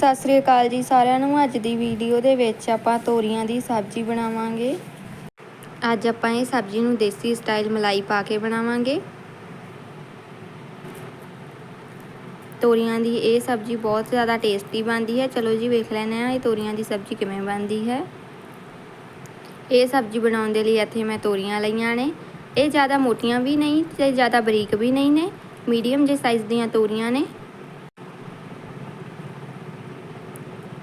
ਸਤਿ ਸ੍ਰੀ ਅਕਾਲ ਜੀ ਸਾਰਿਆਂ ਨੂੰ। ਅੱਜ ਦੀ ਵੀਡੀਓ ਦੇ ਵਿੱਚ ਆਪਾਂ ਤੋਰੀਆਂ ਦੀ ਸਬਜ਼ੀ ਬਣਾਵਾਂਗੇ। ਅੱਜ ਆਪਾਂ ਇਹ ਸਬਜ਼ੀ ਨੂੰ ਦੇਸੀ ਸਟਾਈਲ ਮਲਾਈ ਪਾ ਕੇ ਬਣਾਵਾਂਗੇ। ਤੋਰੀਆਂ ਦੀ ਇਹ ਸਬਜ਼ੀ ਬਹੁਤ ਜ਼ਿਆਦਾ ਟੇਸਟੀ ਬਣਦੀ ਹੈ। ਚਲੋ ਜੀ ਵੇਖ ਲੈਂਦੇ ਆ ਇਹ ਤੋਰੀਆਂ ਦੀ ਸਬਜ਼ੀ ਕਿਵੇਂ ਬਣਦੀ ਹੈ। ਇਹ ਸਬਜ਼ੀ ਬਣਾਉਣ ਦੇ ਲਈ ਇੱਥੇ ਮੈਂ ਤੋਰੀਆਂ ਲਈਆਂ ਨੇ। ਇਹ ਜ਼ਿਆਦਾ ਮੋਟੀਆਂ ਵੀ ਨਹੀਂ ਤੇ ਜ਼ਿਆਦਾ ਬਰੀਕ ਵੀ ਨਹੀਂ ਨੇ। ਮੀਡੀਅਮ ਜੇ ਸਾਈਜ਼ ਦੀਆਂ ਤੋਰੀਆਂ ਨੇ।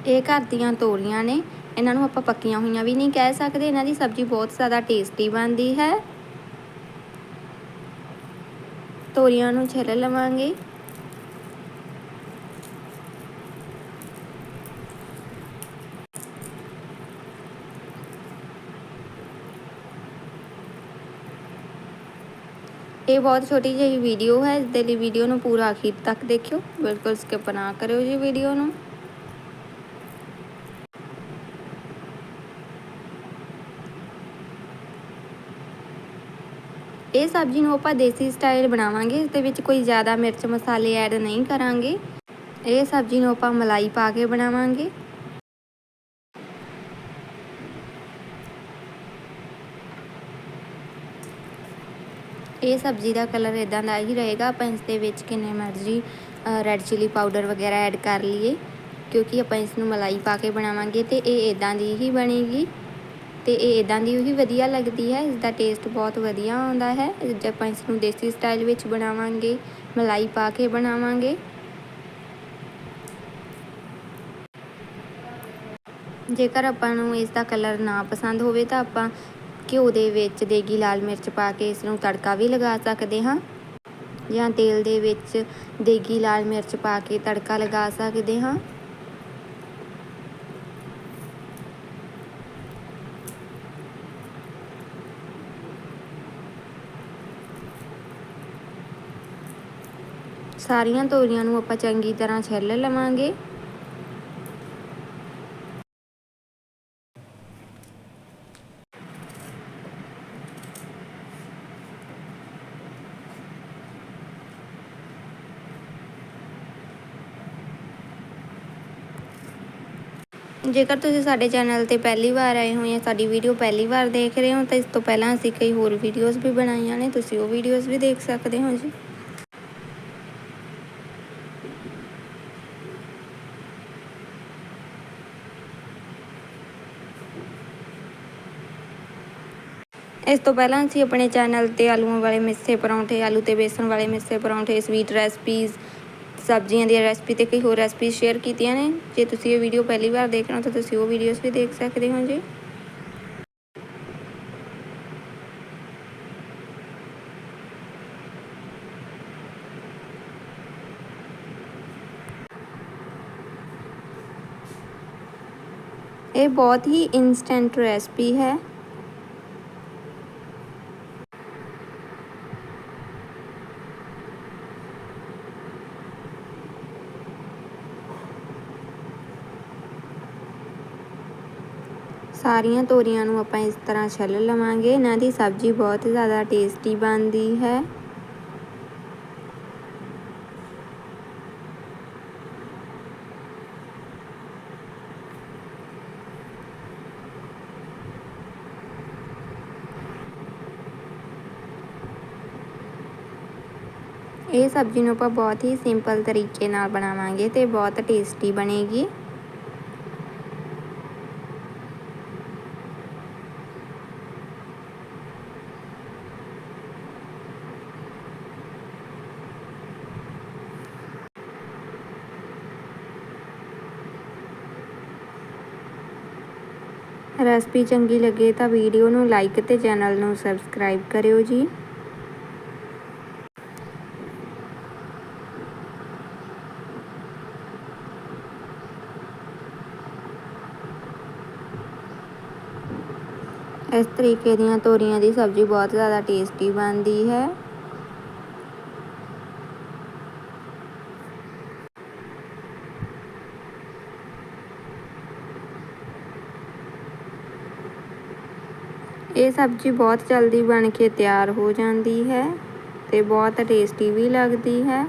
ਇਹ ਘਰ ਦੀਆਂ ਤੋਰੀਆਂ ਨੇ। ਇਹਨਾਂ ਨੂੰ ਆਪਾਂ ਪੱਕੀਆਂ ਹੋਈਆਂ ਵੀ ਨਹੀਂ ਕਹਿ ਸਕਦੇ। ਇਹਨਾਂ ਦੀ ਸਬਜ਼ੀ ਬਹੁਤ ਜ਼ਿਆਦਾ ਟੇਸਟੀ ਬਣਦੀ ਹੈ। ਤੋਰੀਆਂ ਨੂੰ ਛਿੱਲ ਲਵਾਂਗੇ। ਇਹ ਬਹੁਤ ਛੋਟੀ ਜਿਹੀ ਵੀਡੀਓ ਹੈ। ਇਸ ਦੇ ਲਈ ਵੀਡੀਓ ਨੂੰ ਪੂਰਾ ਅਖੀਰ ਤੱਕ ਦੇਖਿਓ। ਬਿਲਕੁਲ ਸਕਿਪ ਨਾ ਕਰਿਓ ਜੀ ਵੀਡੀਓ ਨੂੰ। ਇਹ ਸਬਜ਼ੀ ਨੂੰ ਆਪਾਂ ਦੇਸੀ ਸਟਾਈਲ ਬਣਾਵਾਂਗੇ, ਇਸ ਦੇ ਵਿੱਚ ਕੋਈ ਜ਼ਿਆਦਾ ਮਿਰਚ ਮਸਾਲੇ ਐਡ ਨਹੀਂ ਕਰਾਂਗੇ। ਇਹ ਸਬਜ਼ੀ ਨੂੰ ਆਪਾਂ ਮਲਾਈ ਪਾ ਕੇ ਬਣਾਵਾਂਗੇ। ਇਹ ਸਬਜ਼ੀ ਦਾ ਕਲਰ ਇਦਾਂ ਦਾ ਹੀ ਰਹੇਗਾ, ਆਪਾਂ ਇਸ ਦੇ ਵਿੱਚ ਕਿੰਨੇ ਮਰਜ਼ੀ ਰੈੱਡ ਚਿਲੀ ਪਾਊਡਰ ਵਗੈਰਾ ਐਡ ਕਰ ਲਈਏ, ਕਿਉਂਕਿ ਆਪਾਂ ਇਸ ਨੂੰ ਮਲਾਈ ਪਾ ਕੇ ਬਣਾਵਾਂਗੇ ਤੇ ਇਹ ਇਦਾਂ ਦੀ ਹੀ ਬਣੇਗੀ। ਤੇ ਇਹ ਇਦਾਂ ਦੀ ਹੀ ਵਧੀਆ ਲੱਗਦੀ ਹੈ ਇਸ ਦਾ ਟੇਸਟ ਬਹੁਤ ਵਧੀਆ ਆਉਂਦਾ ਹੈ। ਜੇ ਆਪਾਂ ਇਸ ਨੂੰ ਦੇਸੀ ਸਟਾਈਲ ਵਿੱਚ ਬਣਾਵਾਂਗੇ, ਮਲਾਈ ਪਾ ਕੇ ਬਣਾਵਾਂਗੇ। ਜੇਕਰ ਆਪਾਂ ਨੂੰ ਇਸ ਦਾ ਕਲਰ ਨਾ ਪਸੰਦ ਹੋਵੇ ਤਾਂ ਆਪਾਂ ਘਿਓ ਦੇ ਵਿੱਚ ਦੇਗੀ ਲਾਲ ਮਿਰਚ ਪਾ ਕੇ ਇਸ ਨੂੰ ਤੜਕਾ ਵੀ ਲਗਾ ਸਕਦੇ ਹਾਂ। ਜਾਂ ਤੇਲ ਦੇ ਵਿੱਚ ਦੇਗੀ ਲਾਲ ਮਿਰਚ ਪਾ ਕੇ ਤੜਕਾ ਲਗਾ ਸਕਦੇ ਹਾਂ। ਸਾਰੀਆਂ ਤੋਰੀਆਂ ਨੂੰ ਆਪਾਂ ਚੰਗੀ ਤਰ੍ਹਾਂ ਛਿੱਲ ਲਵਾਂਗੇ। ਜੇਕਰ ਤੁਸੀਂ ਸਾਡੇ ਚੈਨਲ ਤੇ ਪਹਿਲੀ ਵਾਰ ਆਏ ਹੋ ਜਾਂ ਸਾਡੀ ਵੀਡੀਓ ਪਹਿਲੀ ਵਾਰ ਦੇਖ ਰਹੇ ਹੋ, ਤਾਂ ਇਸ ਤੋਂ ਪਹਿਲਾਂ ਅਸੀਂ ਕਈ ਹੋਰ ਵੀਡੀਓਜ਼ ਵੀ ਬਣਾਈਆਂ ਨੇ, ਤੁਸੀਂ ਉਹ ਵੀਡੀਓਜ਼ ਵੀ ਦੇਖ ਸਕਦੇ ਹੋ ਜੀ। ਇਸ ਤੋਂ ਪਹਿਲਾਂ ਅਸੀਂ ਆਪਣੇ ਚੈਨਲ ਤੇ ਆਲੂਆਂ ਵਾਲੇ ਮਿੱਸੇ ਪਰੌਂਠੇ, ਆਲੂ ਤੇ ਬੇਸਣ ਵਾਲੇ ਮਿੱਸੇ ਪਰੌਂਠੇ ਸਵੀਟ ਰੈਸਪੀਜ਼ ਸਬਜ਼ੀਆਂ ਦੀ ਰੈਸਪੀ ਤੇ ਕਈ ਹੋਰ ਰੈਸਪੀ ਸ਼ੇਅਰ ਕੀਤੀਆਂ ਨੇ। ਜੇ ਤੁਸੀਂ ਇਹ ਵੀਡੀਓ ਪਹਿਲੀ ਵਾਰ ਦੇਖ ਰਹੇ ਹੋ ਤਾਂ ਤੁਸੀਂ ਉਹ ਵੀਡੀਓਜ਼ ਵੀ ਦੇਖ ਸਕਦੇ ਹੋ ਜੀ। ਇਹ ਬਹੁਤ ਹੀ ਇਨਸਟੈਂਟ ਰੈਸਪੀ ਹੈ। ਸਾਰੀਆਂ ਤੋਰੀਆਂ ਨੂੰ ਆਪਾਂ ਇਸ ਤਰ੍ਹਾਂ ਛਿੱਲ ਲਵਾਂਗੇ। ਇਹਨਾਂ ਦੀ ਸਬਜ਼ੀ ਬਹੁਤ ਜ਼ਿਆਦਾ ਟੇਸਟੀ ਬਣਦੀ ਹੈ। ਇਹ ਸਬਜ਼ੀ ਨੂੰ ਆਪਾਂ ਬਹੁਤ ਹੀ ਸਿੰਪਲ ਤਰੀਕੇ ਨਾਲ ਬਣਾਵਾਂਗੇ ਤੇ ਬਹੁਤ ਟੇਸਟੀ ਬਣੇਗੀ। ਰੈਸਪੀ ਚੰਗੀ ਲੱਗੇ ਤਾਂ ਵੀਡੀਓ ਨੂੰ ਲਾਈਕ ਤੇ ਚੈਨਲ ਨੂੰ ਸਬਸਕ੍ਰਾਈਬ ਕਰਿਓ ਜੀ। ਇਸ ਤਰੀਕੇ ਦੀਆਂ ਤੋਰੀਆਂ ਦੀ ਸਬਜ਼ੀ ਬਹੁਤ ਜ਼ਿਆਦਾ ਟੇਸਟੀ ਬਣਦੀ ਹੈ। ਇਹ ਸਬਜ਼ੀ ਬਹੁਤ ਜਲਦੀ ਬਣ ਕੇ ਤਿਆਰ ਹੋ ਜਾਂਦੀ ਹੈ ਤੇ ਬਹੁਤ ਟੇਸਟੀ ਵੀ ਲੱਗਦੀ ਹੈ।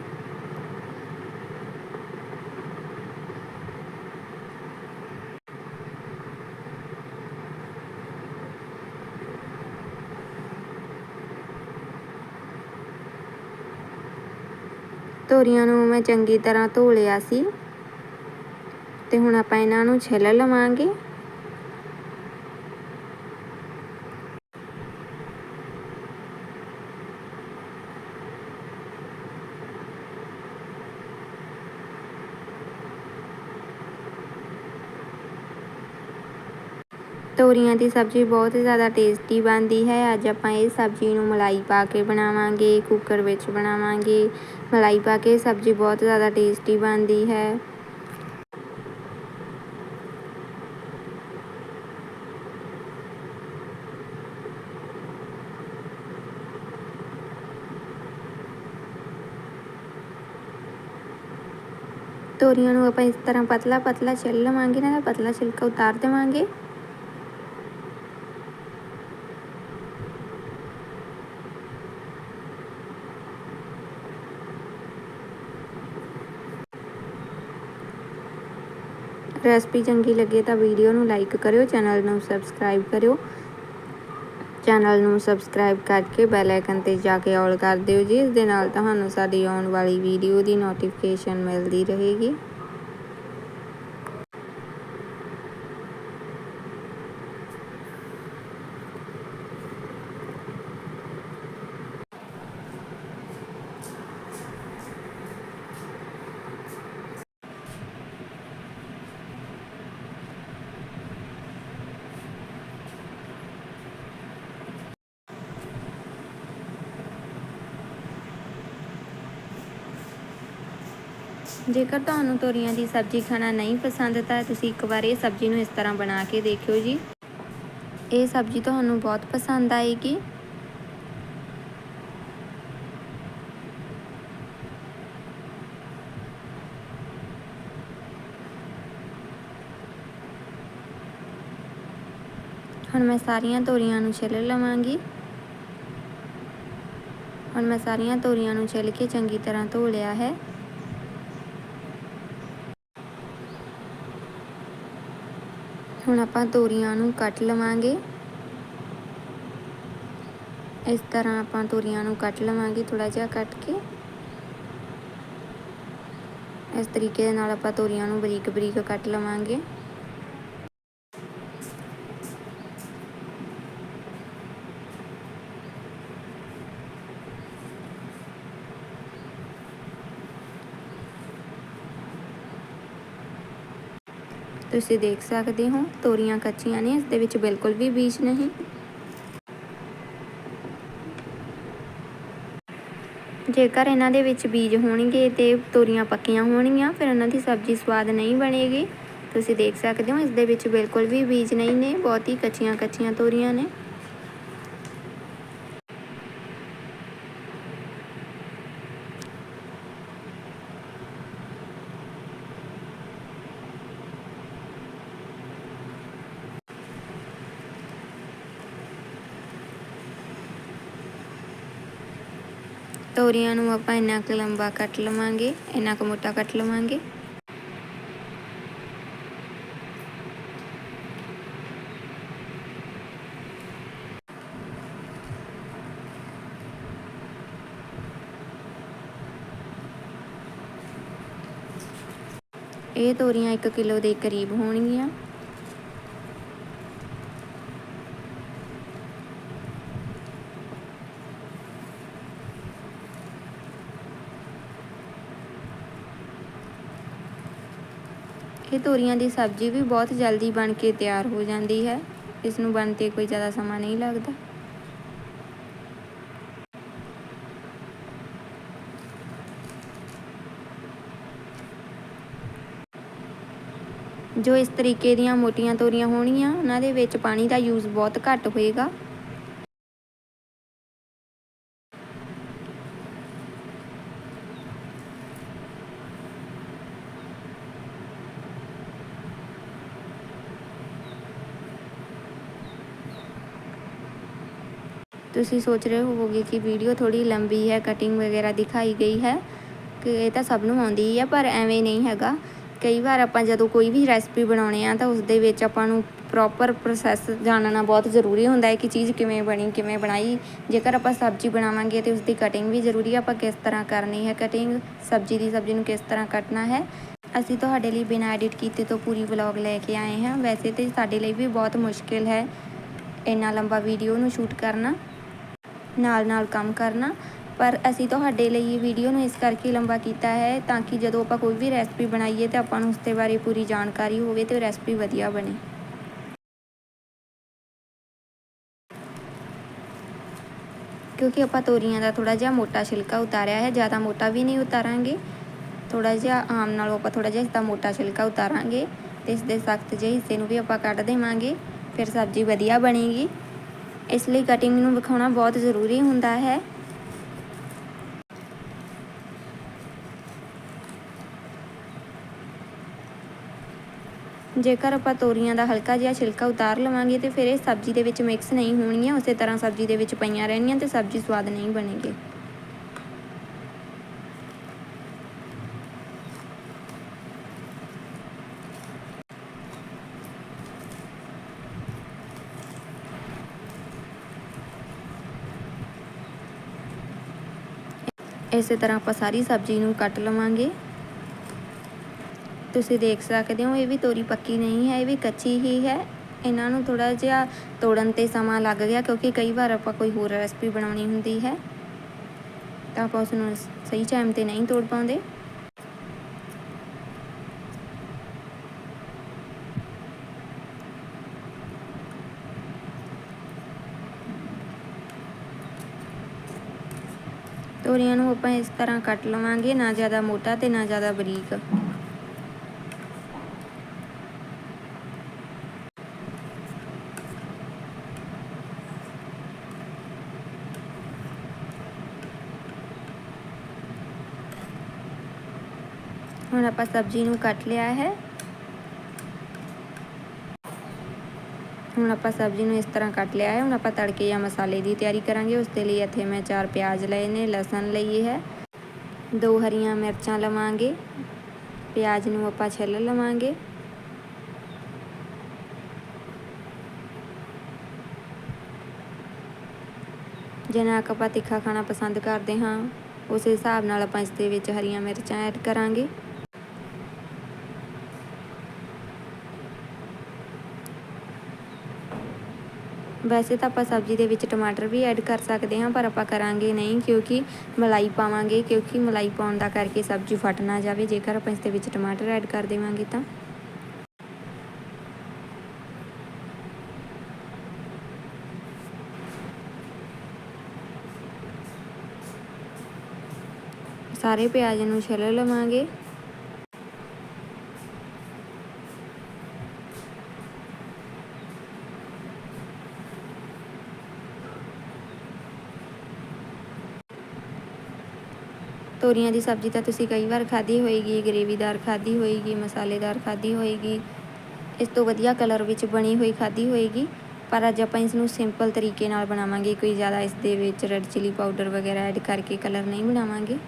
ਤੋਰੀਆਂ ਨੂੰ ਮੈਂ ਚੰਗੀ ਤਰ੍ਹਾਂ ਧੋ ਲਿਆ ਸੀ ਤੇ ਹੁਣ ਆਪਾਂ ਇਹਨਾਂ ਨੂੰ ਛਿੱਲ ਲਵਾਂਗੇ। ਤੋਰੀਆਂ ਦੀ ਸਬਜ਼ੀ ਬਹੁਤ ਜ਼ਿਆਦਾ ਟੇਸਟੀ ਬਣਦੀ ਹੈ। ਅੱਜ ਆਪਾਂ ਇਹ ਸਬਜ਼ੀ ਨੂੰ ਮਲਾਈ ਪਾ ਕੇ ਬਣਾਵਾਂਗੇ ਕੁੱਕਰ ਵਿੱਚ ਬਣਾਵਾਂਗੇ। ਮਲਾਈ ਪਾ ਕੇ ਸਬਜ਼ੀ ਬਹੁਤ ਜ਼ਿਆਦਾ ਟੇਸਟੀ ਬਣਦੀ ਹੈ। ਤੋਰੀਆਂ ਨੂੰ ਆਪਾਂ ਇਸ ਤਰ੍ਹਾਂ ਪਤਲਾ ਪਤਲਾ ਛਿੱਲ ਲਵਾਂਗੇ ਨਾ ਪਤਲਾ ਛਿਲਕਾ ਉਤਾਰ ਦੇਵਾਂਗੇ। ਰੈਸਪੀ ਚੰਗੀ ਲੱਗੇ ਤਾਂ ਵੀਡੀਓ ਨੂੰ ਲਾਈਕ ਕਰਿਓ, ਚੈਨਲ ਨੂੰ ਸਬਸਕ੍ਰਾਈਬ ਕਰਿਓ। ਚੈਨਲ ਨੂੰ ਸਬਸਕ੍ਰਾਈਬ ਕਰਕੇ ਬੈਲ ਆਈਕਨ ਤੇ ਜਾ ਕੇ ਆਲ ਕਰ ਦਿਓ ਜੀ, ਇਸ ਦੇ ਨਾਲ ਤੁਹਾਨੂੰ ਸਾਡੀ ਆਉਣ ਵਾਲੀ ਵੀਡੀਓ ਦੀ ਨੋਟੀਫਿਕੇਸ਼ਨ ਮਿਲਦੀ ਰਹੇਗੀ। ਜੇਕਰ ਤੁਹਾਨੂੰ ਤੋਰੀਆਂ ਦੀ ਸਬਜ਼ੀ ਖਾਣਾ ਨਹੀਂ ਪਸੰਦ, ਤਾਂ ਤੁਸੀਂ ਇੱਕ ਵਾਰ ਇਹ ਸਬਜ਼ੀ ਨੂੰ ਇਸ ਤਰ੍ਹਾਂ ਬਣਾ ਕੇ ਦੇਖਿਓ ਜੀ। ਇਹ ਸਬਜ਼ੀ ਤੁਹਾਨੂੰ ਬਹੁਤ ਪਸੰਦ ਆਏਗੀ। ਹੁਣ ਮੈਂ ਸਾਰੀਆਂ ਤੋਰੀਆਂ ਨੂੰ ਛਿੱਲ ਲਵਾਂਗੀ। ਹੁਣ ਮੈਂ ਸਾਰੀਆਂ ਤੋਰੀਆਂ ਨੂੰ ਛਿੱਲ ਕੇ ਚੰਗੀ ਤਰ੍ਹਾਂ ਧੋ ਲਿਆ ਹੈ। ਹੁਣ ਆਪਾਂ ਤੋਰੀਆਂ ਨੂੰ ਕੱਟ ਲਵਾਂਗੇ। ਇਸ ਤਰ੍ਹਾਂ ਆਪਾਂ ਤੋਰੀਆਂ ਨੂੰ ਕੱਟ ਲਵਾਂਗੇ ਥੋੜਾ ਜਿਹਾ ਕੱਟ ਕੇ। ਇਸ ਤਰੀਕੇ ਦੇ ਨਾਲ ਆਪਾਂ ਤੋਰੀਆਂ ਨੂੰ ਬਰੀਕ ਬਰੀਕ ਕੱਟ ਲਵਾਂਗੇ। ਤੁਸੀਂ ਦੇਖ ਸਕਦੇ ਹੋ, ਤੋਰੀਆਂ ਕੱਚੀਆਂ ਨੇ, ਇਸ ਦੇ ਵਿੱਚ ਬਿਲਕੁਲ ਵੀ ਬੀਜ ਨਹੀਂ। ਜੇਕਰ ਇਹਨਾਂ ਦੇ ਵਿੱਚ ਬੀਜ ਹੋਣਗੇ ਤੇ ਤੋਰੀਆਂ ਪੱਕੀਆਂ ਹੋਣਗੀਆਂ, ਫਿਰ ਇਹਨਾਂ ਦੀ ਸਬਜ਼ੀ ਸਵਾਦ ਨਹੀਂ ਬਣੇਗੀ। ਤੁਸੀਂ ਦੇਖ ਸਕਦੇ ਹੋ, ਇਸ ਦੇ ਵਿੱਚ ਬਿਲਕੁਲ ਵੀ ਬੀਜ ਨਹੀਂ ਨੇ, ਬਹੁਤ ਹੀ ਕੱਚੀਆਂ ਕੱਚੀਆਂ ਤੋਰੀਆਂ ਨੇ। ਤੋਰੀਆਂ ਨੂੰ ਆਪਾਂ ਇੰਨਾ ਕੁ ਲੰਬਾ ਕੱਟ ਲਵਾਂਗੇ ਇੰਨਾ ਕੁ ਮੋਟਾ ਕੱਟ ਲਵਾਂਗੇ ਇਹ ਤੋਰੀਆਂ 1 ਕਿਲੋ ਦੇ ਕਰੀਬ ਹੋਣਗੀਆਂ ਇਹ ਤੋਰੀਆਂ ਦੀ ਸਬਜ਼ੀ ਵੀ ਬਹੁਤ ਜਲਦੀ ਬਣ ਕੇ ਤਿਆਰ ਹੋ ਜਾਂਦੀ ਹੈ। ਇਸ ਨੂੰ ਬਣਤੇ ਕੋਈ ਜ਼ਿਆਦਾ ਸਮਾਂ ਨਹੀਂ ਲੱਗਦਾ। ਜੋ ਇਸ ਤਰੀਕੇ ਦੀਆਂ ਮੋਟੀਆਂ ਤੋਰੀਆਂ ਹੋਣਗੀਆਂ ਉਹਨਾਂ ਦੇ ਵਿੱਚ ਪਾਣੀ ਦਾ ਯੂਜ਼ ਬਹੁਤ ਘੱਟ ਹੋਏਗਾ। ਤੁਸੀਂ ਸੋਚ ਰਹੇ ਹੋਵੋਗੇ ਕਿ ਵੀਡੀਓ ਥੋੜੀ ਲੰਬੀ ਹੈ ਕਟਿੰਗ ਵਗੈਰਾ ਦਿਖਾਈ ਗਈ ਹੈ ਕਿ ਇਹ ਤਾਂ ਸਭ ਨੂੰ ਆਉਂਦੀ ਹੈ ਪਰ ਐਵੇਂ ਨਹੀਂ ਹੈਗਾ। ਕਈ ਵਾਰ ਆਪਾਂ ਜਦੋਂ ਕੋਈ ਵੀ ਰੈਸਪੀ ਬਣਾਉਣੇ ਆ ਤਾਂ ਉਸ ਦੇ ਵਿੱਚ ਆਪਾਂ ਨੂੰ ਪ੍ਰੋਪਰ ਪ੍ਰੋਸੈਸ ਜਾਣਨਾ ਬਹੁਤ ਜ਼ਰੂਰੀ ਹੁੰਦਾ ਹੈ ਕਿ ਚੀਜ਼ ਕਿਵੇਂ ਬਣੀ, ਕਿਵੇਂ ਬਣਾਈ। ਜੇਕਰ ਆਪਾਂ ਸਬਜ਼ੀ ਬਣਾਵਾਂਗੇ ਤੇ ਉਸ ਦੀ ਕਟਿੰਗ ਵੀ ਜ਼ਰੂਰੀ ਹੈ ਆਪਾਂ ਕਿਸ ਤਰ੍ਹਾਂ ਕਰਨੀ ਹੈ ਕਟਿੰਗ ਸਬਜ਼ੀ ਦੀ ਸਬਜ਼ੀ ਨੂੰ ਕਿਸ ਤਰ੍ਹਾਂ ਕੱਟਣਾ ਹੈ। ਅਸੀਂ ਤੁਹਾਡੇ ਲਈ ਬਿਨਾਂ ਐਡਿਟ ਕੀਤੇ ਤੋਂ ਪੂਰੀ ਵਲੌਗ ਲੈ ਕੇ ਆਏ ਹਾਂ। ਵੈਸੇ ਤੇ ਸਾਡੇ ਲਈ ਵੀ ਬਹੁਤ ਮੁਸ਼ਕਿਲ ਹੈ ਇੰਨਾ ਲੰਬਾ ਵੀਡੀਓ ਨੂੰ ਸ਼ੂਟ ਕਰਨਾ। ਨਾਲ ਨਾਲ ਕੰਮ ਕਰਨਾ। ਪਰ ਅਸੀਂ ਤੁਹਾਡੇ ਲਈ ਇਹ ਵੀਡੀਓ ਨੂੰ ਇਸ ਕਰਕੇ ਲੰਬਾ ਕੀਤਾ ਹੈ ਤਾਂ ਕਿ ਜਦੋਂ ਆਪਾਂ ਕੋਈ ਵੀ ਰੈਸਪੀ ਬਣਾਈਏ ਤੇ ਆਪਾਂ ਨੂੰ ਉਸ ਦੇ ਬਾਰੇ ਪੂਰੀ ਜਾਣਕਾਰੀ ਹੋਵੇ ਤੇ ਰੈਸਪੀ ਵਧੀਆ ਬਣੇ। ਕਿਉਂਕਿ ਆਪਾਂ ਤੋਰੀਆਂ ਦਾ ਥੋੜਾ ਜਿਹਾ ਮੋਟਾ ਛਿਲਕਾ ਉਤਾਰਿਆ ਹੈ, ਜ਼ਿਆਦਾ ਮੋਟਾ ਵੀ ਨਹੀਂ ਉਤਾਰਾਂਗੇ। ਥੋੜਾ ਜਿਹਾ ਆਮ ਨਾਲੋਂ ਆਪਾਂ ਥੋੜਾ ਜਿਹਾ ਇਸ ਦਾ ਮੋਟਾ ਛਿਲਕਾ ਉਤਾਰਾਂਗੇ ਤੇ ਇਸ ਦੇ ਸਖਤ ਜਿਹੇ ਹਿੱਸੇ ਨੂੰ ਵੀ ਆਪਾਂ ਕੱਢ ਦੇਵਾਂਗੇ, ਫਿਰ ਸਬਜ਼ੀ ਵਧੀਆ ਬਣੇਗੀ। ਇਸ ਲਈ ਕਟਿੰਗ ਨੂੰ ਵਿਖਾਉਣਾ ਬਹੁਤ ਜ਼ਰੂਰੀ ਹੁੰਦਾ ਹੈ। ਜੇਕਰ ਆਪਾਂ ਤੋਰੀਆਂ ਦਾ ਹਲਕਾ ਜਿਹਾ ਛਿਲਕਾ ਉਤਾਰ ਲਵਾਂਗੇ ਤੇ ਫਿਰ ਇਹ ਸਬਜ਼ੀ ਦੇ ਵਿੱਚ ਮਿਕਸ ਨਹੀਂ ਹੋਣਗੀਆਂ, ਉਸੇ ਤਰ੍ਹਾਂ ਸਬਜ਼ੀ ਦੇ ਵਿੱਚ ਪਈਆਂ ਰਹਿਣੀਆਂ ਤੇ ਸਬਜ਼ੀ ਸਵਾਦ ਨਹੀਂ ਬਣੇਗੀ। ਇਸੇ ਤਰ੍ਹਾਂ ਆਪਾਂ ਸਾਰੀ ਸਬਜ਼ੀ ਨੂੰ ਕੱਟ ਲਵਾਂਗੇ। ਤੁਸੀਂ ਦੇਖ ਸਕਦੇ ਹੋ, ਇਹ ਵੀ ਤੋਰੀ ਪੱਕੀ ਨਹੀਂ ਹੈ, ਇਹ ਵੀ ਕੱਚੀ ਹੀ ਹੈ। ਇਹਨਾਂ ਨੂੰ ਥੋੜਾ ਜਿਹਾ ਤੋੜਨ ਤੇ ਸਮਾਂ ਲੱਗ ਗਿਆ, ਕਿਉਂਕਿ ਕਈ ਵਾਰ ਆਪਾਂ ਕੋਈ ਹੋਰ ਰੈਸਪੀ ਬਣਾਉਣੀ ਹੁੰਦੀ ਹੈ, ਤਾਂ ਆਪਾਂ ਉਸ ਨੂੰ ਸਹੀ ਟਾਈਮ ਤੇ ਨਹੀਂ ਤੋੜ ਪਾਉਂਦੇ। ਤੋਰੀਆਂ ਨੂੰ ਆਪਾਂ ਇਸ ਤਰ੍ਹਾਂ ਕੱਟ ਲਵਾਂਗੇ, ਨਾ ਜ਼ਿਆਦਾ ਮੋਟਾ ਤੇ ਨਾ ਜ਼ਿਆਦਾ ਬਰੀਕ। ਹੁਣ ਆਪਾਂ ਸਬਜ਼ੀ ਨੂੰ ਕੱਟ ਲਿਆ ਹੈ। ਹੁਣ ਆਪਾਂ ਸਬਜ਼ੀ ਨੂੰ ਇਸ ਤਰ੍ਹਾਂ ਕੱਟ ਲਿਆ ਹੈ। ਹੁਣ ਆਪਾਂ ਤੜਕੇ ਜਾਂ ਮਸਾਲੇ ਦੀ ਤਿਆਰੀ ਕਰਾਂਗੇ। ਉਸ ਦੇ ਲਈ ਇੱਥੇ ਮੈਂ ਚਾਰ ਪਿਆਜ਼ ਲਏ ਨੇ, ਲਸਣ ਲਈ ਹੈ। ਦੋ ਹਰੀਆਂ ਮਿਰਚਾਂ ਲਵਾਂਗੇ। ਪਿਆਜ਼ ਨੂੰ ਆਪਾਂ ਛਿੱਲ ਲਵਾਂਗੇ। ਜਿੰਨਾ ਕੁ ਆਪਾਂ ਤਿੱਖਾ ਖਾਣਾ ਪਸੰਦ ਕਰਦੇ ਹਾਂ, ਉਸ ਹਿਸਾਬ ਨਾਲ ਆਪਾਂ ਇਸ ਦੇ ਵਿੱਚ ਹਰੀਆਂ ਮਿਰਚਾਂ ਐਡ ਕਰਾਂਗੇ। ਵੈਸੇ ਤਾਂ ਆਪਾਂ ਸਬਜ਼ੀ ਦੇ ਵਿੱਚ ਟਮਾਟਰ ਵੀ ਐਡ ਕਰ ਸਕਦੇ ਹਾਂ, ਪਰ ਆਪਾਂ ਕਰਾਂਗੇ ਨਹੀਂ, ਕਿਉਂਕਿ ਮਲਾਈ ਪਾਵਾਂਗੇ, ਕਿਉਂਕਿ ਮਲਾਈ ਪਾਉਣ ਦਾ ਕਰਕੇ ਸਬਜ਼ੀ ਫਟ ਨਾ ਜਾਵੇ। ਜੇਕਰ ਆਪਾਂ ਇਸ ਦੇ ਵਿੱਚ ਟਮਾਟਰ ਐਡ ਕਰ ਦੇਵਾਂਗੇ ਤਾਂ। ਸਾਰੇ ਪਿਆਜ਼ ਨੂੰ ਛਿੱਲ ਲਵਾਂਗੇ। ਤੋਰੀਆਂ ਦੀ ਸਬਜ਼ੀ ਤਾਂ ਤੁਸੀਂ ਕਈ ਵਾਰ ਖਾਧੀ ਹੋਏਗੀ ਗ੍ਰੇਵੀਦਾਰ ਖਾਧੀ ਹੋਏਗੀ, ਮਸਾਲੇਦਾਰ ਖਾਧੀ ਹੋਏਗੀ। ਇਸ ਤੋਂ ਵਧੀਆ ਕਲਰ ਵਿੱਚ ਬਣੀ ਹੋਈ ਖਾਧੀ ਹੋਏਗੀ। ਪਰ ਅੱਜ ਆਪਾਂ ਇਸ ਨੂੰ ਸਿੰਪਲ ਤਰੀਕੇ ਨਾਲ ਬਣਾਵਾਂਗੇ, ਕੋਈ ਜ਼ਿਆਦਾ ਇਸ ਦੇ ਵਿੱਚ ਰੈੱਡ ਚਿਲੀ ਪਾਊਡਰ ਵਗੈਰਾ ਐਡ ਕਰਕੇ ਕਲਰ ਨਹੀਂ ਬਣਾਵਾਂਗੇ।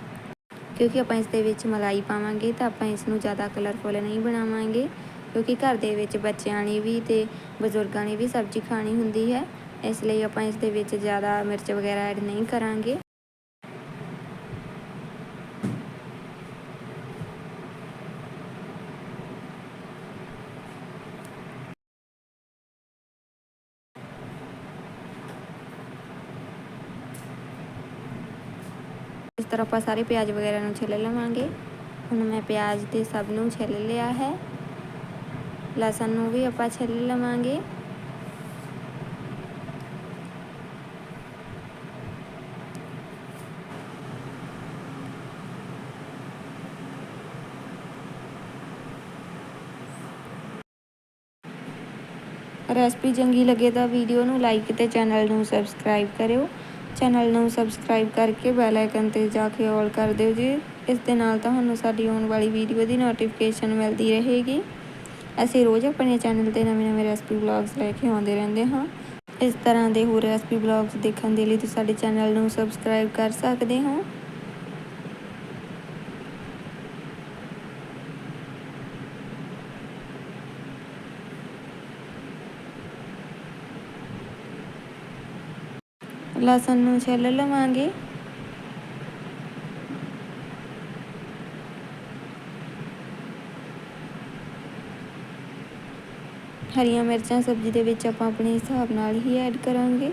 ਕਿਉਂਕਿ ਆਪਾਂ ਇਸ ਦੇ ਵਿੱਚ ਮਲਾਈ ਪਾਵਾਂਗੇ, ਤਾਂ ਆਪਾਂ ਇਸ ਨੂੰ ਜ਼ਿਆਦਾ ਕਲਰਫੁਲ ਨਹੀਂ ਬਣਾਵਾਂਗੇ। ਕਿਉਂਕਿ ਘਰ ਦੇ ਵਿੱਚ ਬੱਚਿਆਂ ਨੇ ਵੀ ਤੇ ਬਜ਼ੁਰਗਾਂ ਨੇ ਵੀ ਸਬਜ਼ੀ ਖਾਣੀ ਹੁੰਦੀ ਹੈ। ਇਸ ਲਈ ਆਪਾਂ ਇਸ ਦੇ ਵਿੱਚ ਜ਼ਿਆਦਾ ਮਿਰਚ ਵਗੈਰਾ ਐਡ ਨਹੀਂ ਕਰਾਂਗੇ। ਇਸ ਤਰ੍ਹਾਂ ਆਪਾਂ ਸਾਰੇ ਪਿਆਜ਼ ਵਗੈਰਾ ਨੂੰ ਛਿੱਲ ਲਵਾਂਗੇ। ਹੁਣ ਮੈਂ ਪਿਆਜ਼ ਤੇ ਸਭ ਨੂੰ ਛਿੱਲ ਲਿਆ ਹੈ। ਲਸਣ ਨੂੰ ਵੀ ਆਪਾਂ ਛਿੱਲ ਲਵਾਂਗੇ। ਰੈਸਪੀ ਚੰਗੀ ਲੱਗੇ ਤਾਂ ਵੀਡੀਓ ਨੂੰ ਲਾਈਕ ਤੇ ਚੈਨਲ ਨੂੰ ਸਬਸਕ੍ਰਾਈਬ ਕਰਿਓ। ਚੈਨਲ ਨੂੰ ਸਬਸਕ੍ਰਾਈਬ ਕਰਕੇ ਬੈਲ ਆਈਕਨ ਤੇ ਜਾ ਕੇ ਆਲ ਕਰ ਦਿਓ ਜੀ। ਇਸ ਦੇ ਨਾਲ ਤੁਹਾਨੂੰ ਸਾਡੀ ਆਉਣ ਵਾਲੀ ਵੀਡੀਓ ਦੀ ਨੋਟੀਫਿਕੇਸ਼ਨ ਮਿਲਦੀ ਰਹੇਗੀ। ਅਸੀਂ ਰੋਜ਼ ਆਪਣੇ ਚੈਨਲ ਤੇ ਨਵੇਂ ਨਵੇਂ ਰੈਸਪੀ ਵਲੌਗਸ ਲੈ ਕੇ ਆਉਂਦੇ ਰਹਿੰਦੇ ਹਾਂ। ਇਸ ਤਰ੍ਹਾਂ ਦੇ ਹੋਰ ਰੈਸਪੀ ਵਲੌਗਸ ਦੇਖਣ ਦੇ ਲਈ ਤੁਸੀਂ ਸਾਡੇ ਚੈਨਲ ਨੂੰ ਸਬਸਕ੍ਰਾਈਬ ਕਰ ਸਕਦੇ ਹੋ। ਲਸਣ ਨੂੰ ਛਿੱਲ ਲਵਾਂਗੇ। ਹਰੀਆਂ ਮਿਰਚਾਂ ਸਬਜ਼ੀ ਦੇ ਵਿੱਚ ਆਪਾਂ ਆਪਣੇ ਹਿਸਾਬ ਨਾਲ ਹੀ ਐਡ ਕਰਾਂਗੇ।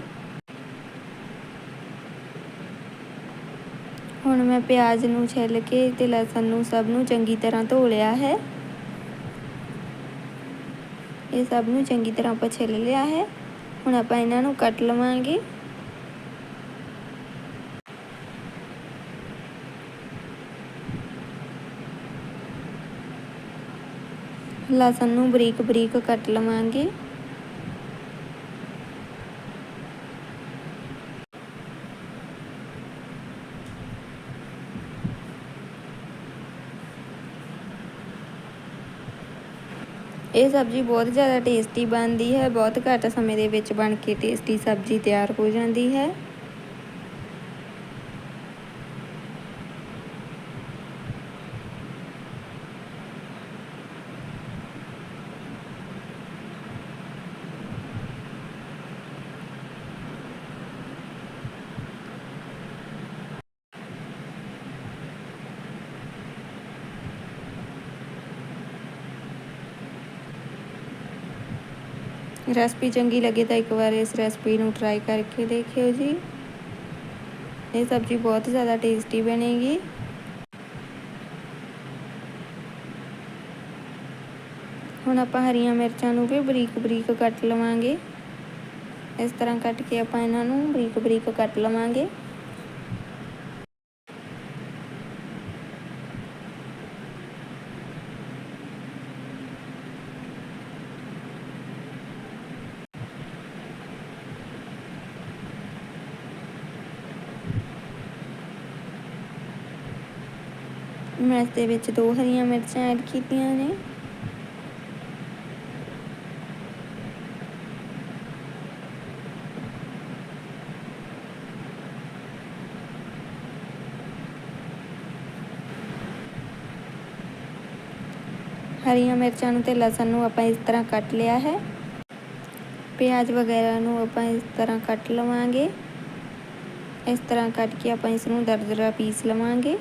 ਹੁਣ ਮੈਂ ਪਿਆਜ਼ ਨੂੰ ਛਿੱਲ ਕੇ ਤੇ ਲਸਣ ਨੂੰ ਸਭ ਨੂੰ ਚੰਗੀ ਤਰ੍ਹਾਂ ਧੋ ਲਿਆ ਹੈ। ਇਹ ਸਭ ਨੂੰ ਚੰਗੀ ਤਰ੍ਹਾਂ ਆਪਾਂ ਛਿੱਲ ਲਿਆ ਹੈ। ਹੁਣ ਆਪਾਂ ਇਹਨਾਂ ਨੂੰ ਕੱਟ ਲਵਾਂਗੇ। ਲਸਣ ਨੂੰ ਬਰੀਕ ਬਰੀਕ ਕੱਟ ਲਵਾਂਗੇ। ਇਹ ਸਬਜ਼ੀ ਬਹੁਤ ਜ਼ਿਆਦਾ ਟੇਸਟੀ ਬਣਦੀ ਹੈ, ਬਹੁਤ ਘੱਟ ਸਮੇਂ ਦੇ ਵਿੱਚ ਬਣ ਕੇ ਟੇਸਟੀ ਸਬਜ਼ੀ ਤਿਆਰ ਹੋ ਜਾਂਦੀ ਹੈ। ਰੈਸਪੀ ਚੰਗੀ ਲੱਗੇ ਤਾਂ ਇੱਕ ਵਾਰ ਇਸ ਰੈਸਪੀ ਨੂੰ ਟਰਾਈ ਕਰਕੇ ਦੇਖਿਓ ਜੀ। ਇਹ ਸਬਜ਼ੀ ਬਹੁਤ ਜ਼ਿਆਦਾ ਟੇਸਟੀ ਬਣੇਗੀ। ਹੁਣ ਆਪਾਂ ਹਰੀਆਂ ਮਿਰਚਾਂ ਨੂੰ ਵੀ ਬਰੀਕ ਬਰੀਕ ਕੱਟ ਲਵਾਂਗੇ। ਇਸ ਤਰ੍ਹਾਂ ਕੱਟ ਕੇ ਆਪਾਂ ਇਹਨਾਂ ਨੂੰ ਬਰੀਕ ਬਰੀਕ ਕੱਟ ਲਵਾਂਗੇ। ਮੈਂ ਇਸ ਦੇ ਵਿੱਚ ਦੋ ਹਰੀਆਂ ਮਿਰਚਾਂ ਐਡ ਕੀਤੀਆਂ ਨੇ। ਹਰੀਆਂ ਮਿਰਚਾਂ ਨੂੰ ਤੇ ਲਸਣ ਨੂੰ ਆਪਾਂ ਇਸ ਤਰ੍ਹਾਂ ਕੱਟ ਲਿਆ ਹੈ। ਪਿਆਜ਼ ਵਗੈਰਾ ਨੂੰ ਆਪਾਂ ਇਸ ਤਰ੍ਹਾਂ ਕੱਟ ਲਵਾਂਗੇ। ਇਸ ਤਰ੍ਹਾਂ ਕੱਟ ਕੇ ਆਪਾਂ ਇਸ ਨੂੰ ਦਰਦਰਾ ਪੀਸ ਲਵਾਂਗੇ।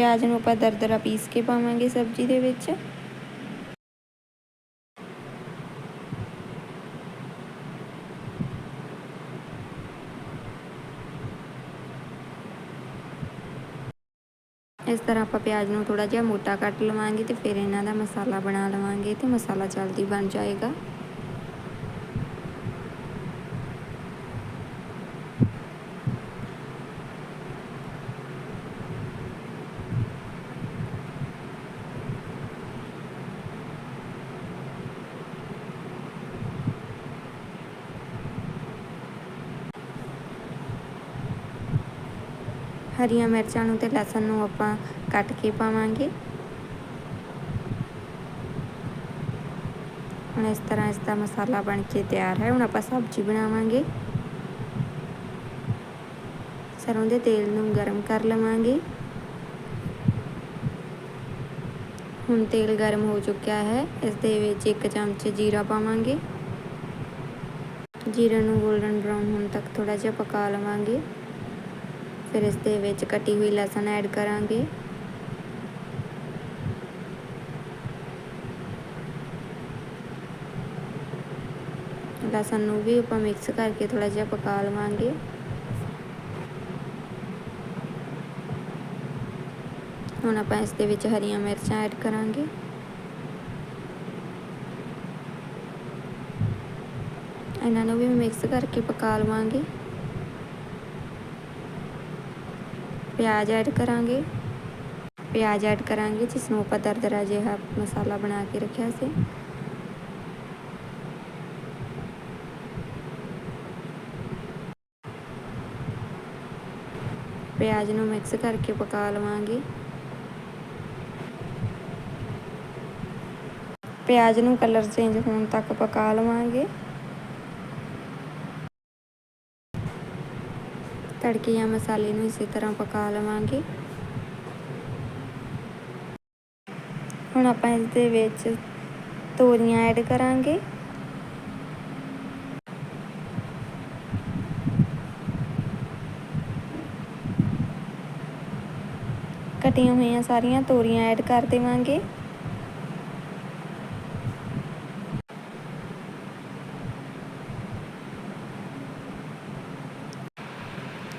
ਪਿਆਜ਼ ਨੂੰ ਆਪਾਂ ਦਰਦਰਾ ਪੀਸ ਕੇ ਪਾਵਾਂਗੇ ਸਬਜ਼ੀ ਦੇ ਵਿੱਚ। ਇਸ ਤਰ੍ਹਾਂ ਆਪਾਂ ਪਿਆਜ਼ ਨੂੰ ਥੋੜਾ ਜਿਹਾ ਮੋਟਾ ਕੱਟ ਲਵਾਂਗੇ ਤੇ ਫਿਰ ਇਹਨਾਂ ਦਾ ਮਸਾਲਾ ਬਣਾ ਲਵਾਂਗੇ ਤੇ ਮਸਾਲਾ ਜਲਦੀ ਬਣ ਜਾਏਗਾ। ਹਰੀਆਂ ਮਿਰਚਾਂ ਨੂੰ ਤੇ ਲਸਣ ਨੂੰ ਆਪਾਂ ਕੱਟ ਕੇ ਪਾਵਾਂਗੇ। ਹੁਣ ਇਸ ਤਰ੍ਹਾਂ ਇਸ ਦਾ ਮਸਾਲਾ ਬਣ ਕੇ ਤਿਆਰ ਹੈ। ਹੁਣ ਆਪਾਂ ਸਬਜ਼ੀ ਬਣਾਵਾਂਗੇ। ਸਰੋਂ ਦੇ ਤੇਲ ਨੂੰ ਗਰਮ ਕਰ ਲਵਾਂਗੇ। ਹੁਣ ਤੇਲ ਗਰਮ ਹੋ ਚੁੱਕਿਆ ਹੈ। ਇਸ ਦੇ ਵਿੱਚ ਇੱਕ ਚਮਚ ਜੀਰਾ ਪਾਵਾਂਗੇ। ਜੀਰੇ ਨੂੰ 골ਡਨ ਬ੍ਰਾਊਨ ਹੋਣ ਤੱਕ ਥੋੜਾ ਜਿਹਾ ਪਕਾ ਲਵਾਂਗੇ। ਫਿਰ ਇਸ ਦੇ ਵਿੱਚ ਕੱਟੀ ਹੋਈ ਲਸਣ ਐਡ ਕਰਾਂਗੇ। ਲਸਣ ਨੂੰ ਵੀ ਆਪਾਂ ਮਿਕਸ ਕਰਕੇ ਥੋੜਾ ਜਿਹਾ ਪਕਾ ਲਵਾਂਗੇ। ਹੁਣ ਆਪਾਂ ਇਸ ਦੇ ਵਿੱਚ ਹਰੀਆਂ ਮਿਰਚਾਂ ਐਡ ਕਰਾਂਗੇ। ਇਹਨਾਂ ਨੂੰ ਵੀ ਮਿਕਸ ਕਰਕੇ ਪਕਾ ਲਵਾਂਗੇ। ਪਿਆਜ਼ ਐਡ ਕਰਾਂਗੇ। ਪਿਆਜ਼ ਐਡ ਕਰਾਂਗੇ, ਜਿਸ ਨੂੰ ਆਪਾਂ ਦਰਦਰਾ ਜਿਹਾ ਮਸਾਲਾ ਬਣਾ ਕੇ ਰੱਖਿਆ ਸੀ। ਪਿਆਜ਼ ਨੂੰ ਮਿਕਸ ਕਰਕੇ ਪਕਾ ਲਵਾਂਗੇ। ਪਿਆਜ਼ ਨੂੰ ਕਲਰ ਚੇਂਜ ਹੋਣ ਤੱਕ ਪਕਾ ਲਵਾਂਗੇ। ਤੜਕੇ ਜਾਂ ਮਸਾਲੇ ਨੂੰ ਇਸੇ ਤਰ੍ਹਾਂ ਪਕਾ ਲਵਾਂਗੇ। ਹੁਣ ਆਪਾਂ ਇਸ ਦੇ ਵਿੱਚ ਤੋਰੀਆਂ ਐਡ ਕਰਾਂਗੇ। ਕਟੀਆਂ ਹੋਈਆਂ ਸਾਰੀਆਂ ਤੋਰੀਆਂ ਐਡ ਕਰ ਦੇਵਾਂਗੇ।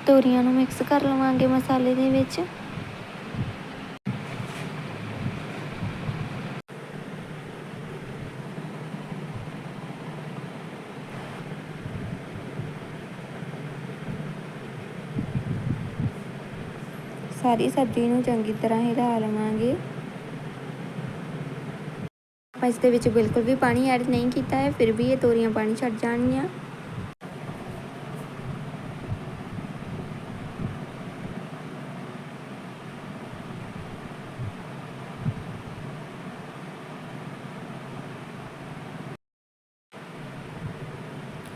ਤੋਰੀਆਂ ਨੂੰ ਮਿਕਸ ਕਰ ਲਵਾਂਗੇ ਮਸਾਲੇ ਦੇ ਵਿੱਚ। ਸਾਰੀ ਸਬਜ਼ੀ ਨੂੰ ਚੰਗੀ ਤਰ੍ਹਾਂ ਹਿਲਾ ਲਵਾਂਗੇ। ਆਪਾਂ ਇਸ ਦੇ ਵਿੱਚ ਬਿਲਕੁਲ ਵੀ ਪਾਣੀ ਐਡ ਨਹੀਂ ਕੀਤਾ ਹੈ, ਫਿਰ ਵੀ ਇਹ ਤੋਰੀਆਂ ਪਾਣੀ ਛੱਡ ਜਾਣਗੀਆਂ।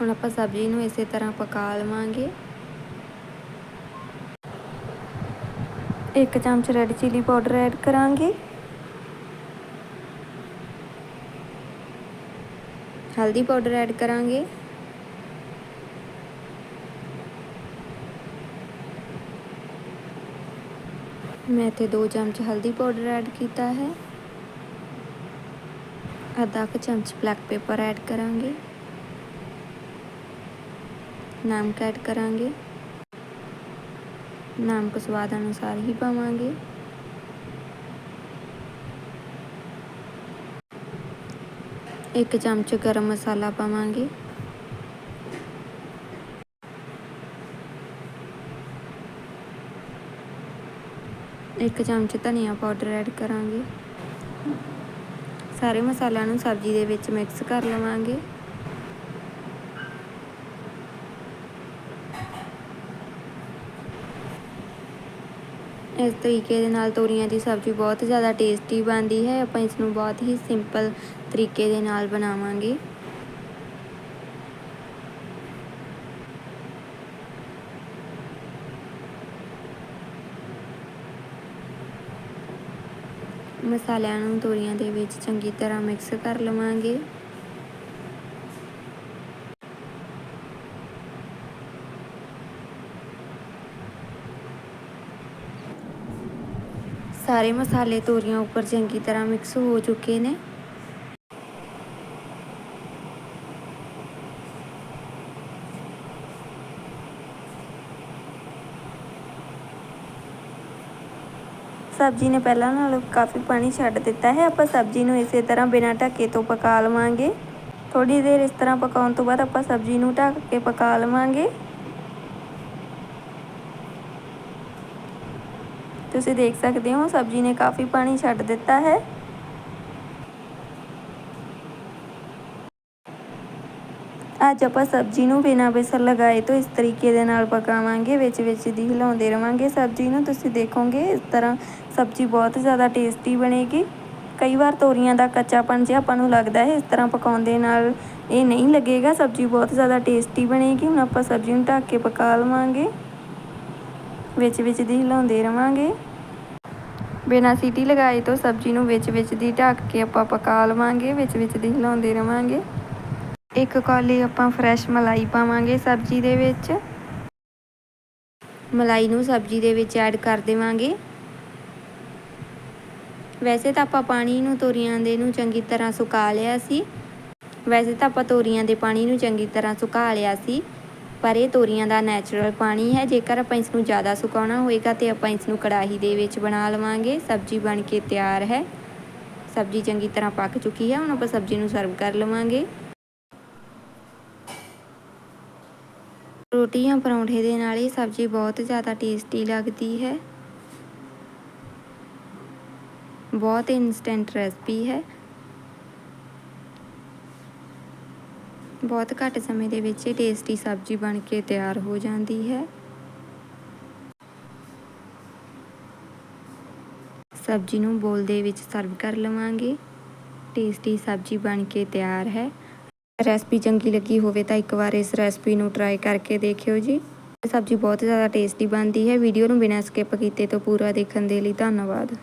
ਹੁਣ ਆਪਾਂ ਸਬਜ਼ੀ ਨੂੰ ਇਸੇ ਤਰ੍ਹਾਂ ਪਕਾ ਲਵਾਂਗੇ। ਇੱਕ ਚਮਚ ਰੈੱਡ ਚਿਲੀ ਪਾਊਡਰ ਐਡ ਕਰਾਂਗੇ। ਹਲਦੀ ਪਾਊਡਰ ਐਡ ਕਰਾਂਗੇ। ਮੈਂ ਤੇ 2 ਚਮਚ ਹਲਦੀ ਪਾਊਡਰ ਐਡ ਕੀਤਾ ਹੈ। ਅੱਧਾ ਕੁ ਚਮਚ ਬਲੈਕ ਪੇਪਰ ਐਡ ਕਰਾਂਗੇ। ਨਮਕ ਐਡ ਕਰਾਂਗੇ। ਨਮਕ ਸਵਾਦ ਅਨੁਸਾਰ ਹੀ ਪਾਵਾਂਗੇ। ਇੱਕ ਚਮਚ ਗਰਮ ਮਸਾਲਾ ਪਾਵਾਂਗੇ। ਇੱਕ ਚਮਚ ਧਨੀਆ ਪਾਊਡਰ ਐਡ ਕਰਾਂਗੇ। ਸਾਰੇ ਮਸਾਲਿਆਂ ਨੂੰ ਸਬਜ਼ੀ ਦੇ ਵਿੱਚ ਮਿਕਸ ਕਰ ਲਵਾਂਗੇ। ਇਸ ਤਰੀਕੇ ਦੇ ਨਾਲ ਤੋਰੀਆਂ ਦੀ ਸਬਜ਼ੀ ਬਹੁਤ ਜ਼ਿਆਦਾ ਟੇਸਟੀ ਬਣਦੀ ਹੈ। ਆਪਾਂ ਇਸ ਨੂੰ ਬਹੁਤ ਹੀ ਸਿੰਪਲ ਤਰੀਕੇ ਦੇ ਨਾਲ ਬਣਾਵਾਂਗੇ। ਮਸਾਲਿਆਂ ਨੂੰ ਤੋਰੀਆਂ ਦੇ ਵਿੱਚ ਚੰਗੀ ਤਰ੍ਹਾਂ ਮਿਕਸ ਕਰ ਲਵਾਂਗੇ। ਸਾਰੇ ਮਸਾਲੇ ਤੋਰੀਆਂ ਉੱਪਰ ਚੰਗੀ ਤਰ੍ਹਾਂ ਮਿਕਸ ਹੋ ਚੁੱਕੇ ਨੇ। ਸਬਜ਼ੀ ਨੇ ਪਹਿਲਾਂ ਨਾਲੋਂ ਕਾਫੀ ਪਾਣੀ ਛੱਡ ਦਿੱਤਾ ਹੈ। ਆਪਾਂ ਸਬਜ਼ੀ ਨੂੰ ਇਸੇ ਤਰ੍ਹਾਂ ਬਿਨਾਂ ਢੱਕੇ ਤੋਂ ਪਕਾ ਲਵਾਂਗੇ। ਥੋੜੀ ਦੇਰ ਇਸ ਤਰ੍ਹਾਂ ਪਕਾਉਣ ਤੋਂ ਬਾਅਦ ਆਪਾਂ ਸਬਜ਼ੀ ਨੂੰ ਢੱਕ ਕੇ ਪਕਾ ਲਵਾਂਗੇ। ਤੁਸੀਂ ਦੇਖ ਸਕਦੇ ਹੋ, ਸਬਜ਼ੀ ਨੇ ਕਾਫੀ ਪਾਣੀ ਛੱਡ ਦਿੱਤਾ ਹੈ। ਅੱਜ ਆਪਾਂ ਸਬਜ਼ੀ ਨੂੰ ਬਿਨਾਂ ਬੇਸਣ ਲਗਾਏ ਤੋਂ ਇਸ ਤਰੀਕੇ ਦੇ ਨਾਲ ਪਕਾਵਾਂਗੇ, ਵਿੱਚ ਵਿੱਚ ਦੀ ਹਿਲਾਉਂਦੇ ਰਵਾਂਗੇ ਸਬਜ਼ੀ ਨੂੰ। ਤੁਸੀਂ ਦੇਖੋਗੇ, ਇਸ ਤਰ੍ਹਾਂ ਸਬਜ਼ੀ ਬਹੁਤ ਜ਼ਿਆਦਾ ਟੇਸਟੀ ਬਣੇਗੀ। ਕਈ ਵਾਰ ਤੋਰੀਆਂ ਦਾ ਕੱਚਾਪਣ ਜਿਹਾ ਆਪਾਂ ਨੂੰ ਲੱਗਦਾ ਹੈ, ਇਸ ਤਰ੍ਹਾਂ ਪਕਾਉਣ ਦੇ ਨਾਲ ਇਹ ਨਹੀਂ ਲੱਗੇਗਾ। ਸਬਜ਼ੀ ਬਹੁਤ ਜ਼ਿਆਦਾ ਟੇਸਟੀ ਬਣੇਗੀ। ਹੁਣ ਆਪਾਂ ਸਬਜ਼ੀ ਨੂੰ ਢੱਕ ਕੇ ਪਕਾ ਲਵਾਂਗੇ। ਵਿੱਚ ਵਿੱਚ ਦੀ ਹਿਲਾਉਂਦੇ ਰਵਾਂਗੇ। ਬਿਨਾਂ ਸੀਟੀ ਲਗਾਏ ਤੋਂ ਸਬਜ਼ੀ ਨੂੰ ਵਿੱਚ ਵਿੱਚ ਦੀ ਢੱਕ ਕੇ ਆਪਾਂ ਪਕਾ ਲਵਾਂਗੇ, ਵਿੱਚ ਵਿੱਚ ਦੀ ਹਿਲਾਉਂਦੇ ਰਵਾਂਗੇ। ਇੱਕ ਕੌਲੀ ਆਪਾਂ ਫਰੈਸ਼ ਮਲਾਈ ਪਾਵਾਂਗੇ ਸਬਜ਼ੀ ਦੇ ਵਿੱਚ। ਮਲਾਈ ਨੂੰ ਸਬਜ਼ੀ ਦੇ ਵਿੱਚ ਐਡ ਕਰ ਦੇਵਾਂਗੇ। ਵੈਸੇ ਤਾਂ ਆਪਾਂ ਪਾਣੀ ਨੂੰ ਤੋਰੀਆਂ ਦੇ ਨੂੰ ਚੰਗੀ ਤਰ੍ਹਾਂ ਸੁਕਾ ਲਿਆ ਸੀ। ਵੈਸੇ ਤਾਂ ਆਪਾਂ ਤੋਰੀਆਂ ਦੇ ਪਾਣੀ ਨੂੰ ਚੰਗੀ ਤਰ੍ਹਾਂ ਸੁਕਾ ਲਿਆ ਸੀ। ਪਰ ਇਹ ਤੋਰੀਆਂ ਦਾ ਨੈਚੁਰਲ ਪਾਣੀ ਹੈ। ਜੇਕਰ ਆਪਾਂ ਇਸ ਨੂੰ ਜ਼ਿਆਦਾ ਸੁਕਾਉਣਾ ਹੋਏਗਾ ਤੇ ਆਪਾਂ ਇਸ ਨੂੰ ਕੜਾਹੀ ਦੇ ਵਿੱਚ ਬਣਾ ਲਵਾਂਗੇ। ਸਬਜ਼ੀ ਬਣ ਕੇ ਤਿਆਰ ਹੈ। ਸਬਜ਼ੀ ਚੰਗੀ ਤਰ੍ਹਾਂ ਪੱਕ ਚੁੱਕੀ ਹੈ। ਹੁਣ ਆਪਾਂ ਸਬਜ਼ੀ ਨੂੰ ਸਰਵ ਕਰ ਲਵਾਂਗੇ। ਰੋਟੀ ਜਾਂ ਪਰੌਂਠੇ ਦੇ ਨਾਲ ਇਹ ਸਬਜ਼ੀ ਬਹੁਤ ਜ਼ਿਆਦਾ ਟੇਸਟੀ ਲੱਗਦੀ ਹੈ। ਬਹੁਤ ਇਨਸਟੈਂਟ ਰੈਸਪੀ ਹੈ। ਬਹੁਤ ਘੱਟ ਸਮੇਂ ਦੇ ਵਿੱਚ ਇਹ ਟੇਸਟੀ ਸਬਜ਼ੀ ਬਣ ਕੇ ਤਿਆਰ ਹੋ ਜਾਂਦੀ ਹੈ। ਸਬਜ਼ੀ ਨੂੰ ਬੋਲ ਦੇ ਵਿੱਚ ਸਰਵ ਕਰ ਲਵਾਂਗੇ। ਟੇਸਟੀ ਸਬਜ਼ੀ ਬਣ ਕੇ ਤਿਆਰ ਹੈ। ਰੈਸਪੀ ਚੰਗੀ ਲੱਗੀ ਹੋਵੇ ਤਾਂ ਇੱਕ ਵਾਰ ਇਸ ਰੈਸਪੀ ਨੂੰ ਟਰਾਈ ਕਰਕੇ ਦੇਖਿਓ ਜੀ। ਸਬਜ਼ੀ ਬਹੁਤ ਜ਼ਿਆਦਾ ਟੇਸਟੀ ਬਣਦੀ ਹੈ। ਵੀਡੀਓ ਨੂੰ ਬਿਨਾਂ ਸਕਿਪ ਕੀਤੇ ਤੋਂ ਪੂਰਾ ਦੇਖਣ ਦੇ ਲਈ ਧੰਨਵਾਦ।